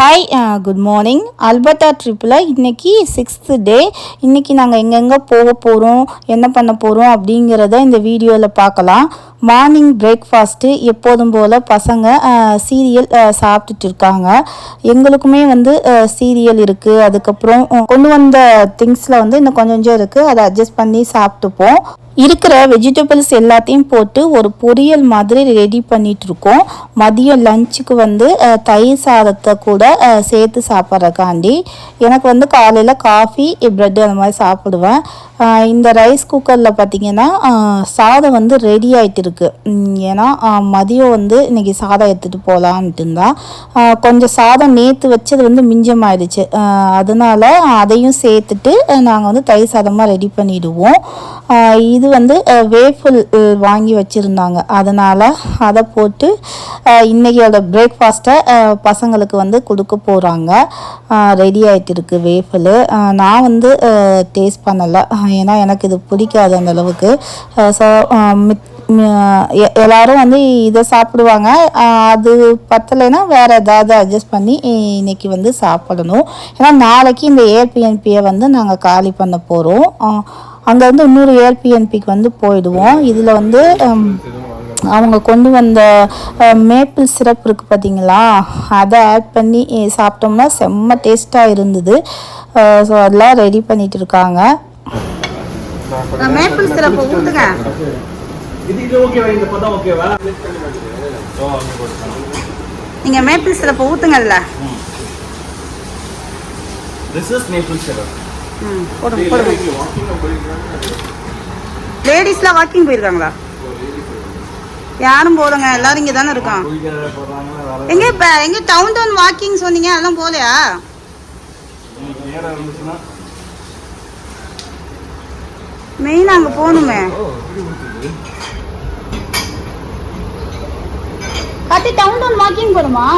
Hi good uh, morning Alberta ட்ரிப்பில் இன்றைக்கி sixth டே இன்றைக்கி நாங்கள் எங்கெங்கே போக போகிறோம் என்ன பண்ண போகிறோம் அப்படிங்கிறத இந்த வீடியோவில் பார்க்கலாம். மார்னிங் பிரேக்ஃபாஸ்ட்டு எப்போதும் போல் பசங்க uh, சீரியல் uh, சாப்பிட்டுட்டு இருக்காங்க. எங்களுக்குமே வந்து சீரியல் இருக்குது அதுக்கப்புறம் கொண்டு வந்த திங்ஸில் வந்து இன்னும் கொஞ்சம் கொஞ்சம் இருக்குது அதை அட்ஜஸ்ட் பண்ணி சாப்பிட்டுப்போம். இருக்கிற வெஜிடபிள்ஸ் எல்லாத்தையும் போட்டு ஒரு பொரியல் மாதிரி ரெடி பண்ணிட்டு இருக்கோம் மதியம் லஞ்சுக்கு வந்து தயிர் சாதத்தை கூட சேர்த்து சாப்பிட்றக்காண்டி எனக்கு வந்து காலையில் காஃபி ப்ரெட் அந்த மாதிரி சாப்பிடுவேன். இந்த ரைஸ் குக்கரில் பார்த்தீங்கன்னா சாதம் வந்து ரெடி ஆகிட்டு இருக்குது ஏன்னா மதியம் வந்து இன்னைக்கு சாதம் எடுத்துகிட்டு போகலான்ட்டு தான் கொஞ்சம் சாதம் நேற்று வச்சது வந்து மிஞ்சமாயிடுச்சு அதனால் அதனால அதையும் சேர்த்துட்டு நாங்கள் வந்து தயிர் சாதமாக ரெடி பண்ணிவிடுவோம் இது வந்து வேஃபுல் வாங்கி வச்சுருந்தாங்க. அதனால் அதை போட்டு இன்றைக்கியோட பிரேக்ஃபாஸ்ட்டை பசங்களுக்கு வந்து கொடுக்க போகிறாங்க ரெடி ஆகிட்டு இருக்கு வேஃபுல் நான் வந்து டேஸ்ட் பண்ணலை. ஏன்னா எனக்கு இது பிடிக்காது அந்த அளவுக்கு. ஸோ எல்லாரும் வந்து இதை சாப்பிடுவாங்க. அது பத்தலைன்னா வேறு ஏதாவது அட்ஜஸ்ட் பண்ணி இன்னைக்கு வந்து சாப்பிடணும். ஏன்னா நாளைக்கு இந்த ஏர்பிஎன்பியை வந்து நாங்கள் காலி பண்ண போகிறோம் அங்கேருந்து இன்னொரு ஏர்பிஎன்பிக்கு வந்து போயிடுவோம். இதில் வந்து அவங்க கொண்டு வந்த மேப்பிள் சிரப் இருக்குது பார்த்தீங்களா அதை ஆட் பண்ணி சாப்பிட்டோம்னா செம்ம டேஸ்ட்டாக இருந்தது. ஸோ அதெல்லாம் ரெடி பண்ணிகிட்டு இருக்காங்க. மேப்பிள் சிரப்பை ஓகேவா நீங்கள் மேப்பிள் சிரப்பை ஊற்றுங்க அதில் திஸ் இஸ் மேப்பிள் சிரப் ம். போடுங்க போடுங்க. லேடிஸ்லாம் வாக்கிங் போயிருக்காங்களா? யாரும் போகலங்க எல்லாரும் இங்கே தானே வேற எங்க இப்போ எங்க டவுன் டவுன் வாக்கிங் சொன்னீங்க அதெல்லாம் இருந்துச்சுன்னா மெயின் அங்கே போகணுமே. கத்தி டவுன் டவுன் வாக்கிங் போகணுமா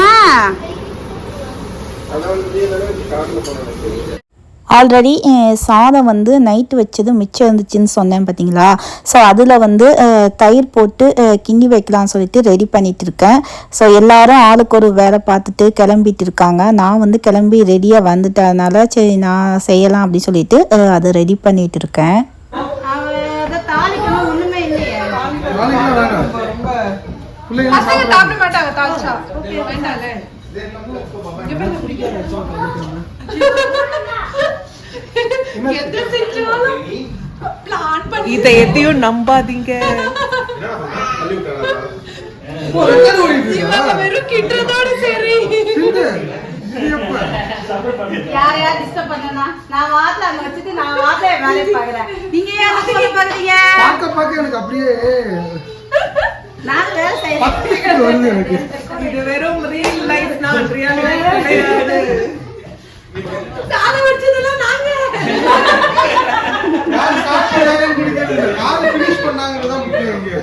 ஏன் ஆல்ரெடி சாதம் வந்து நைட்டு வச்சது மிச்சம் இருந்துச்சுன்னு சொன்னேன் பார்த்தீங்களா ஸோ அதில் வந்து தயிர் போட்டு கிண்டி வைக்கலாம்னு சொல்லிட்டு ரெடி பண்ணிட்டு இருக்கேன் ஸோ எல்லாரும் ஆளுக்கு ஒரு வேலை பார்த்துட்டு கிளம்பிட்டு இருக்காங்க நான் வந்து கிளம்பி ரெடியாக வந்துட்டதுனால சரி நான் செய்யலாம் அப்படின்னு சொல்லிட்டு அதை ரெடி பண்ணிட்டு இருக்கேன் பசங்க சாப்பிட மாட்டாங்க தாளிச்சா வேண்டாம்ல எது செஞ்சாலும் பிளான் பண்ணி இதை எதையும் நம்பாதீங்க வெறும் சரி. யார் யார் டிஸ்டர்ப் பண்ணனா? நான் வாட்ல அங்க வச்சுட்டு நான் வாட்ல வேலையை பார்க்கறேன். நீங்க ஏன் அதை சொல்ல பாக்குறீங்க எனக்கு அப்படியே நான் வேலை எனக்கு. இது வெறும் ரியல் லைஃப் நான் ரியல் லைஃப் கிடையாது. சாதம் வச்சதெல்லாம் நாங்க யார் சாப்பிட்டாங்கன்னு பிடிக்கிறது. யார் ஃபினிஷ் பண்ணாங்கிறது தான் முக்கியம் இங்க.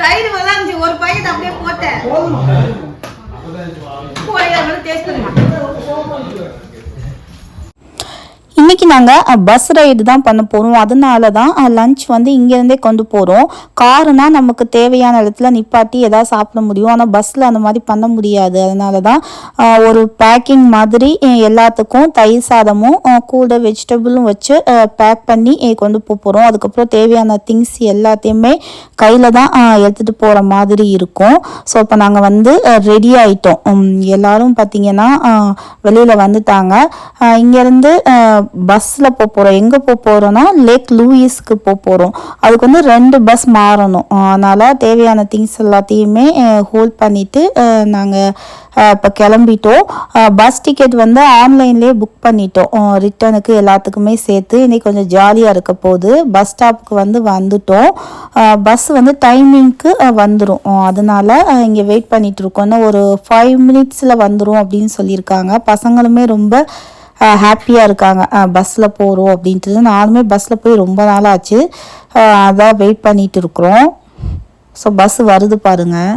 தயிர் வளர்ந்து ஒரு பாக்கெட் அப்படியே போட்டேன். போய் டேஸ்ட் பண்ணுமா இன்றைக்கி நாங்கள் பஸ் ரைடு தான் பண்ண போகிறோம் அதனால தான் லஞ்ச் வந்து இங்கேருந்தே கொண்டு போகிறோம் காருனா நமக்கு தேவையான இடத்துல நிப்பாட்டி எதாவது சாப்பிட முடியும். ஆனால் பஸ்ஸில் அந்த மாதிரி பண்ண முடியாது. அதனால தான் ஒரு பேக்கிங் மாதிரி எல்லாத்துக்கும் தயிர் சாதமும் கூட வெஜிடபிளும் வச்சு பேக் பண்ணி கொண்டு போக போகிறோம் அதுக்கப்புறம் தேவையான திங்ஸ் எல்லாத்தையுமே கையில் தான் எடுத்துகிட்டு போகிற மாதிரி இருக்கும். ஸோ இப்போ நாங்கள் வந்து ரெடி ஆகிட்டோம் எல்லோரும் பார்த்திங்கன்னா பார்த்தீங்கன்னா வெளியில் வந்துட்டாங்க. இங்கேருந்து பஸ்ஸில் போக போகிறோம் எங்கே போக போகிறோன்னா லேக் லூயிஸ்க்கு போக போகிறோம் அதுக்கு வந்து ரெண்டு பஸ் மாறணும். அதனால் தேவையான திங்ஸ் எல்லாத்தையுமே ஹோல்ட் பண்ணிவிட்டு நாங்கள் இப்போ கிளம்பிட்டோம். பஸ் டிக்கெட் வந்து ஆன்லைன்லேயே புக் பண்ணிட்டோம். ரிட்டனுக்கு எல்லாத்துக்குமே சேர்த்து இன்னைக்கு கொஞ்சம் ஜாலியாக இருக்க போகுது. பஸ் ஸ்டாப்புக்கு வந்து வந்துட்டோம். பஸ் வந்து டைமிங்க்கு வந்துடும் அதனால இங்கே வெயிட் பண்ணிட்டு இருக்கோம். இன்னும் ஒரு ஃபைவ் மினிட்ஸில் வந்துடும் அப்படின்னு சொல்லியிருக்காங்க. பசங்களுமே ரொம்ப ஹாப்பியாக இருக்காங்க. பஸ்ஸில் போகிறோம் அப்படின்ட்டு நானுமே பஸ்ஸில் போய் ரொம்ப நாள் ஆச்சு அதான் வெயிட் பண்ணிட்டு இருக்கிறோம். ஸோ பஸ் வருது பாருங்கள்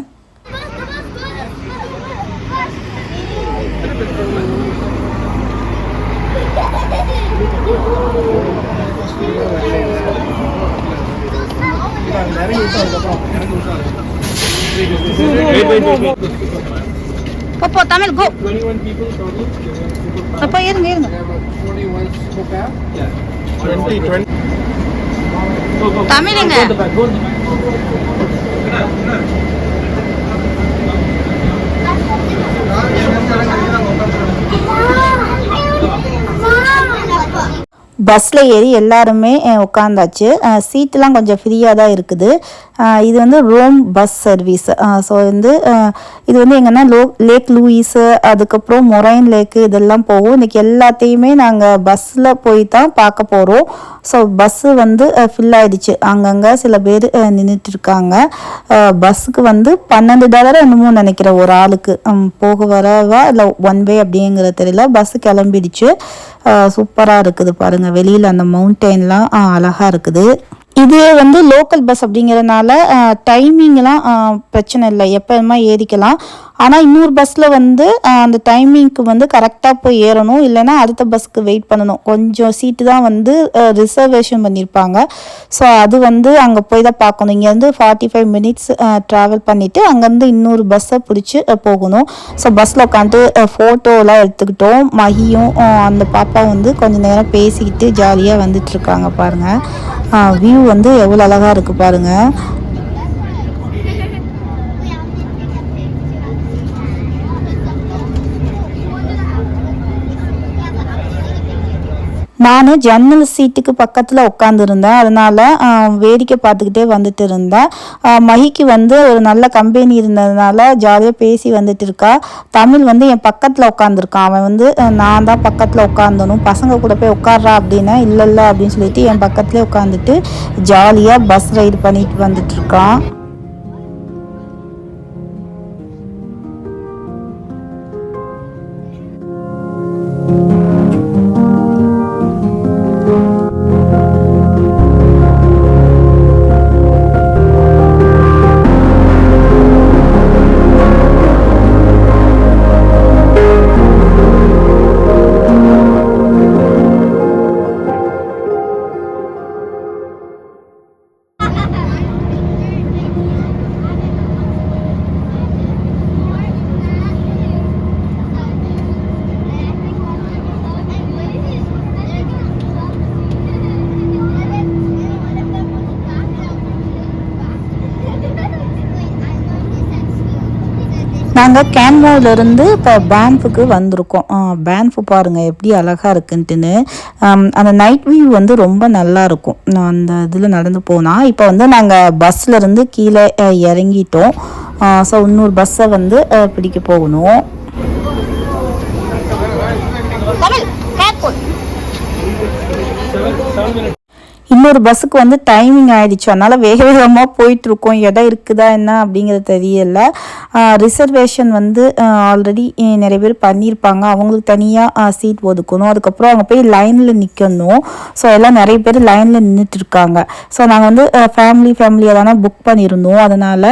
வெயிட் அப்போ தமிழ் கோ 21 people total. அப்போ இருங்க இருங்க 21 spoke out. பஸ்ஸில் ஏறி எல்லாருமே உட்காந்தாச்சு சீட்டெலாம் கொஞ்சம் ஃப்ரீயாக தான் இருக்குது. இது வந்து ரோம் பஸ் சர்வீஸ். ஸோ வந்து இது வந்து எங்கன்னா லோ லேக் லூயிஸு அதுக்கப்புறம் மொரைன் லேக்கு இதெல்லாம் போகும். இன்றைக்கி எல்லாத்தையுமே நாங்கள் பஸ்ஸில் போய் தான் பார்க்க போகிறோம் ஸோ பஸ்ஸு வந்து ஃபில் ஆயிடுச்சு. அங்கங்கே சில பேர் நின்றுட்டு இருக்காங்க பஸ்ஸுக்கு வந்து பன்னெண்டு டாலர் என்னமோ நினைக்கிறேன் ஒரு ஆளுக்கு. போக வரவா? இல்லை ஒன் வே அப்படிங்கிறது தெரியல. பஸ்ஸு கிளம்பிடுச்சு. சூப்பராக இருக்குது பாருங்கள் வெளியில் அந்த மவுண்டெயின்லாம் அழகாக இருக்குது. இது வந்து லோக்கல் பஸ் அப்படிங்கிறதுனால டைமிங்லாம் பிரச்சனை இல்லை. எப்போமா ஏறிக்கலாம். ஆனால் இன்னொரு பஸ்ஸில் வந்து அந்த டைமிங்க்கு வந்து கரெக்டாக போய் ஏறணும். இல்லைன்னா அடுத்த பஸ்ஸுக்கு வெயிட் பண்ணணும். கொஞ்சம் சீட்டு தான் வந்து ரிசர்வேஷன் பண்ணியிருப்பாங்க ஸோ அது வந்து அங்கே போய் தான் பார்க்கணும். இங்கேருந்து ஃபார்ட்டி ஃபைவ் மினிட்ஸ் ட்ராவல் பண்ணிவிட்டு அங்கேருந்து இன்னொரு பஸ்ஸை பிடிச்சி போகணும். ஸோ பஸ்ஸில் உட்காந்து ஃபோட்டோலாம் எடுத்துக்கிட்டோம். மகியும் அந்த பாப்பா வந்து கொஞ்சம் நேரம் பேசிக்கிட்டு ஜாலியாக வந்துட்டுருக்காங்க பாருங்கள் வியூ வந்து எவ்வளோ அழகாக இருக்குது பாருங்கள் நான் ஜன்னல் சீட்டுக்கு பக்கத்தில் உட்காந்துருந்தேன் அதனால் வேடிக்கை பார்த்துக்கிட்டே வந்துட்டு இருந்தேன் மஹிக்கு வந்து ஒரு நல்ல கம்பெனி இருந்ததுனால ஜாலியாக பேசி வந்துட்டு இருக்கா தமிழ் வந்து என் பக்கத்தில் உட்காந்துருக்கான் அவன் வந்து நான் தான் பக்கத்தில் உட்காந்தணும் பசங்க கூட போய் உட்கார்றா அப்படின்னா இல்லை இல்லை அப்படின்னு சொல்லிட்டு என் பக்கத்துலேயே உட்காந்துட்டு ஜாலியாக பஸ் ரைடு பண்ணிட்டு வந்துட்டுருக்கான். நாங்கள் கேன்வாவிலேருந்து இப்போ பேன்ஃபுக்கு வந்திருக்கோம். பேன்ஃபு பாருங்கள் எப்படி அழகாக இருக்குன்ட்டுன்னு. அந்த நைட் வியூ வந்து ரொம்ப நல்லா இருக்கும். அந்த இதில் நடந்து போனால் இப்போ வந்து நாங்கள் பஸ்லேருந்து கீழே இறங்கிட்டோம். ஸோ இன்னொரு பஸ்ஸை வந்து பிடிக்க போகணும். இன்னொரு பஸ்ஸுக்கு வந்து டைமிங் ஆயிடுச்சு. அதனால வேக வேகமாக போயிட்டுருக்கோம். இடம் இருக்குதா என்ன அப்படிங்கிறது தெரியல. ரிசர்வேஷன் வந்து ஆல்ரெடி நிறைய பேர் பண்ணியிருப்பாங்க. அவங்களுக்கு தனியாக சீட் ஒதுக்கணும். அதுக்கப்புறம் அவங்க போய் லைனில் நிற்கணும் ஸோ எல்லாம் நிறைய பேர் லைனில் நின்றுட்டு இருக்காங்க ஸோ நாங்கள் வந்து ஃபேமிலி ஃபேமிலியாக தானே புக் பண்ணியிருந்தோம். அதனால்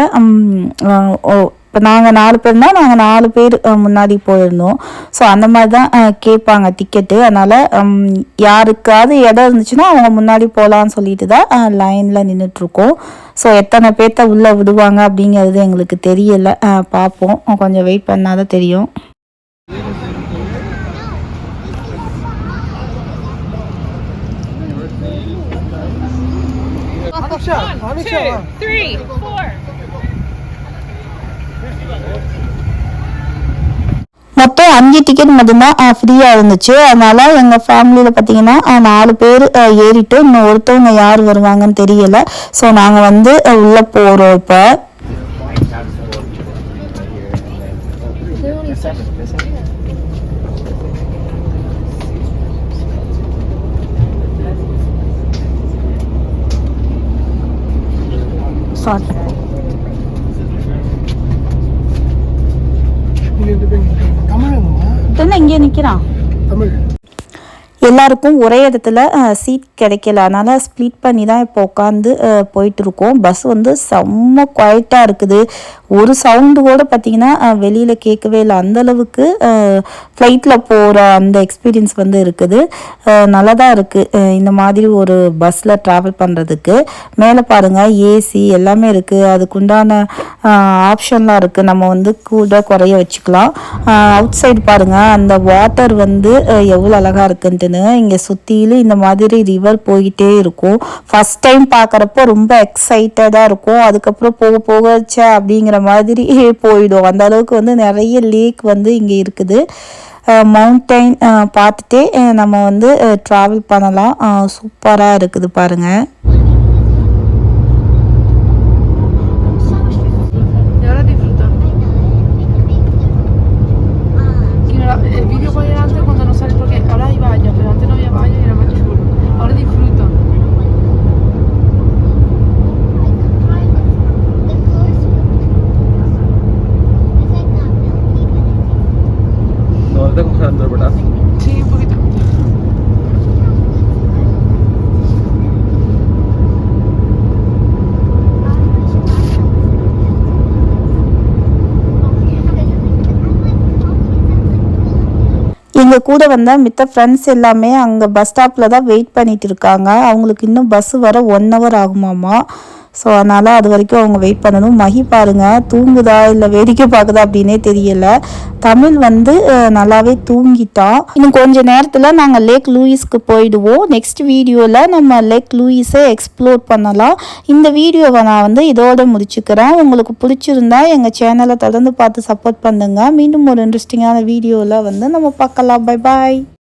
இப்போ நாங்கள் நாலு பேர்னா நாங்கள் நாலு பேர் முன்னாடி போயிருந்தோம். ஸோ அந்த மாதிரி தான் கேட்பாங்க டிக்கெட்டு அதனால் யாருக்காவது இடம் இருந்துச்சுன்னா அவங்க முன்னாடி போகலான்னு சொல்லிட்டு தான் லைனில் நின்றுட்டுருக்கோம் ஸோ எத்தனை பேர்த்த உள்ளே விடுவாங்க அப்படிங்கிறது எங்களுக்கு தெரியலை. பார்ப்போம். கொஞ்சம் வெயிட் பண்ணாதான் தெரியும். Anisha, Anisha. three, four. மொத்தம் அஞ்சு டிக்கெட் மட்டும்தான் ஃப்ரீயாக இருந்துச்சு. அதனால எங்கள் ஃபேமிலியில் பார்த்தீங்கன்னா நாலு பேர் ஏறிட்டு இன்னும் ஒருத்தவங்க யார் வருவாங்கன்னு தெரியல. ஸோ நாங்கள் வந்து உள்ளே போகிறோம் இப்போ. ரெண்டு பேரும் தமிழ் என்ன இங்கே நிற்கிறான். தமிழ். எல்லாருக்கும் ஒரே இடத்துல சீட் கிடைக்கல. அதனால் ஸ்ப்ளிட் பண்ணி தான் இப்போ உட்காந்து போயிட்டுருக்கோம். பஸ் வந்து செம்ம குவைட்டாக இருக்குது. ஒரு சவுண்டு கூட பார்த்திங்கன்னா வெளியில் கேட்கவே இல்லை. அந்தளவுக்கு ஃப்ளைட்டில் போகிற அந்த எக்ஸ்பீரியன்ஸ் வந்து இருக்குது. நல்லா தான் இருக்குது இந்த மாதிரி ஒரு பஸ்ஸில் ட்ராவல் பண்ணுறதுக்கு மேலே பாருங்கள் ஏசி எல்லாமே இருக்குது அதுக்குண்டான ஆப்ஷன்லாம் இருக்குது நம்ம வந்து கூட குறைய வச்சுக்கலாம். அவுட் சைடு பாருங்கள் அந்த வாட்டர் வந்து எவ்வளோ அழகாக இருக்குன்ட்டுன்னு. இங்கே சுற்றிலும் இந்த மாதிரி ரிவர் போய்கிட்டே இருக்கும். ஃபஸ்ட் டைம் பார்க்குறப்போ ரொம்ப எக்ஸைட்டடாக இருக்கும். அதுக்கப்புறம் போக போகச்சே அப்படிங்கிற மாதிரி போயிடும். அந்த அளவுக்கு வந்து நிறைய லேக் வந்து இங்கே இருக்குது. மவுண்டைன் பார்த்துட்டே நம்ம வந்து ட்ராவல் பண்ணலாம். சூப்பராக இருக்குது பாருங்கள் எங்கள் கூட வந்த மித்த ஃப்ரெண்ட்ஸ் எல்லாமே அங்கே பஸ் ஸ்டாப்பில் தான் வெயிட் பண்ணிகிட்டு இருக்காங்க. அவங்களுக்கு இன்னும் பஸ் வர ஒன் ஹவர் ஆகுமாம்மா ஸோ அதனால் அது வரைக்கும் அவங்க வெயிட் பண்ணணும். மகி பாருங்கள் தூங்குதா இல்லை வேடிக்கை பார்க்குதா அப்படின்னே தெரியல. தமிழ் வந்து நல்லாவே தூங்கிட்டான். இன்னும் கொஞ்ச நேரத்தில் நாங்கள் லேக் லூயிஸ்க்கு போயிடுவோம். நெக்ஸ்ட் வீடியோவில் நம்ம லேக் லூயிஸை எக்ஸ்ப்ளோர் பண்ணலாம். இந்த வீடியோவை நான் வந்து இதோட முடிச்சுக்கிறேன். உங்களுக்கு பிடிச்சிருந்தா எங்கள் சேனலை தொடர்ந்து பார்த்து சப்போர்ட் பண்ணுங்கள் மீண்டும் ஒரு இன்ட்ரெஸ்டிங்கான வீடியோவில் வந்து நம்ம பார்க்கலாம். Bye bye